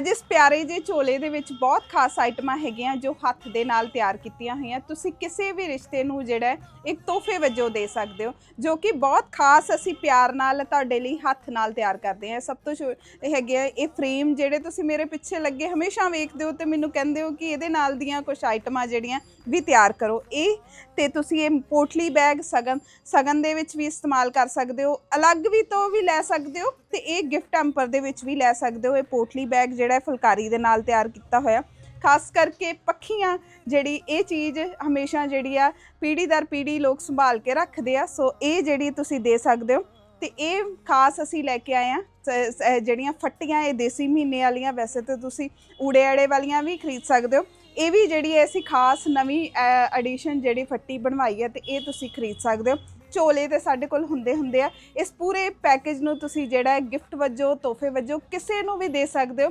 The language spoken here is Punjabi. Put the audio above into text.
ਅੱਜ ਇਸ ਪਿਆਰੇ ਜਿਹੇ ਝੋਲੇ ਦੇ ਵਿੱਚ ਬਹੁਤ ਖਾਸ ਆਈਟਮਾਂ ਹੈਗੀਆਂ ਜੋ ਹੱਥ ਦੇ ਨਾਲ ਤਿਆਰ ਕੀਤੀਆਂ ਹੋਈਆਂ। ਤੁਸੀਂ ਕਿਸੇ ਵੀ ਰਿਸ਼ਤੇ ਨੂੰ ਜਿਹੜਾ ਇੱਕ ਤੋਹਫੇ ਵਜੋਂ ਦੇ ਸਕਦੇ ਹੋ, ਜੋ ਕਿ ਬਹੁਤ ਖਾਸ ਅਸੀਂ ਪਿਆਰ ਨਾਲ ਤੁਹਾਡੇ ਲਈ ਹੱਥ ਨਾਲ ਤਿਆਰ ਕਰਦੇ ਹਾਂ। ਸਭ ਤੋਂ ਛੋ- ਹੈਗੇ ਆ, ਇਹ ਫਰੇਮ ਜਿਹੜੇ ਤੁਸੀਂ ਮੇਰੇ ਪਿੱਛੇ ਲੱਗੇ ਹਮੇਸ਼ਾ ਵੇਖਦੇ ਹੋ ਤੇ ਮੈਨੂੰ ਕਹਿੰਦੇ ਹੋ ਕਿ ਇਹਦੇ ਨਾਲ ਦੀਆਂ ਕੁਝ ਆਈਟਮਾਂ ਜਿਹੜੀਆਂ ਵੀ ਤਿਆਰ ਕਰੋ। ਇਹ ਤੇ ਤੁਸੀਂ ਇਹ ਪੋਟਲੀ ਬੈਗ ਸਗਨ ਸਗਨ ਦੇ ਵਿੱਚ ਵੀ ਇਸਤੇਮਾਲ ਕਰ ਸਕਦੇ ਹੋ। ਅਲੱਗ ਵੀ ਤੋਂ ਵੀ ਲੈ ਸਕਦੇ ਹੋ ਤੇ ਇਹ ਗਿਫਟ ਹੈਂਪਰ ਦੇ ਵਿੱਚ ਵੀ ਲੈ ਸਕਦੇ ਹੋ। ਇਹ ਪੋਟਲੀ ਬੈਗ ਜਿਹੜਾ ਫੁਲਕਾਰੀ ਦੇ ਨਾਲ ਤਿਆਰ ਕੀਤਾ ਹੋਇਆ। ਖਾਸ ਕਰਕੇ ਪੱਖੀਆਂ ਜਿਹੜੀ ਇਹ ਚੀਜ਼ ਹਮੇਸ਼ਾ ਜਿਹੜੀ ਆ ਪੀੜ੍ਹੀ ਦਰ ਪੀੜ੍ਹੀ ਲੋਕ ਸੰਭਾਲ ਕੇ ਰੱਖਦੇ ਆ। ਸੋ ਇਹ ਜਿਹੜੀ ਤੁਸੀਂ ਦੇ ਸਕਦੇ ਹੋ ਤੇ ਇਹ ਖਾਸ ਅਸੀਂ ਲੈ ਕੇ ਆਏ ਆ। ਜਿਹੜੀਆਂ ਫੱਟੀਆਂ ਇਹ ਦੇਸੀ ਮਹੀਨੇ ਵਾਲੀਆਂ, ਵੈਸੇ ਤਾਂ ਤੁਸੀਂ ਊੜੇ ਆੜੇ ਵਾਲੀਆਂ ਵੀ ਖਰੀਦ ਸਕਦੇ ਹੋ। ਇਹ ਵੀ ਜਿਹੜੀ ਹੈ ਅਸੀਂ ਖਾਸ ਨਵੀਂ ਐਡੀਸ਼ਨ ਜਿਹੜੀ ਫੱਟੀ ਬਣਵਾਈ ਹੈ ਤੇ ਇਹ ਤੁਸੀਂ ਖਰੀਦ ਸਕਦੇ ਹੋ। ਝੋਲੇ ਤੇ ਸਾਡੇ ਕੋਲ ਹੁੰਦੇ ਹੁੰਦੇ ਆ। ਇਸ ਪੂਰੇ ਪੈਕੇਜ ਨੂੰ ਤੁਸੀਂ ਜਿਹੜਾ ਗਿਫਟ ਵਜੋਂ, ਤੋਹਫੇ ਵਜੋਂ ਕਿਸੇ ਨੂੰ ਵੀ ਦੇ ਸਕਦੇ ਹੋ।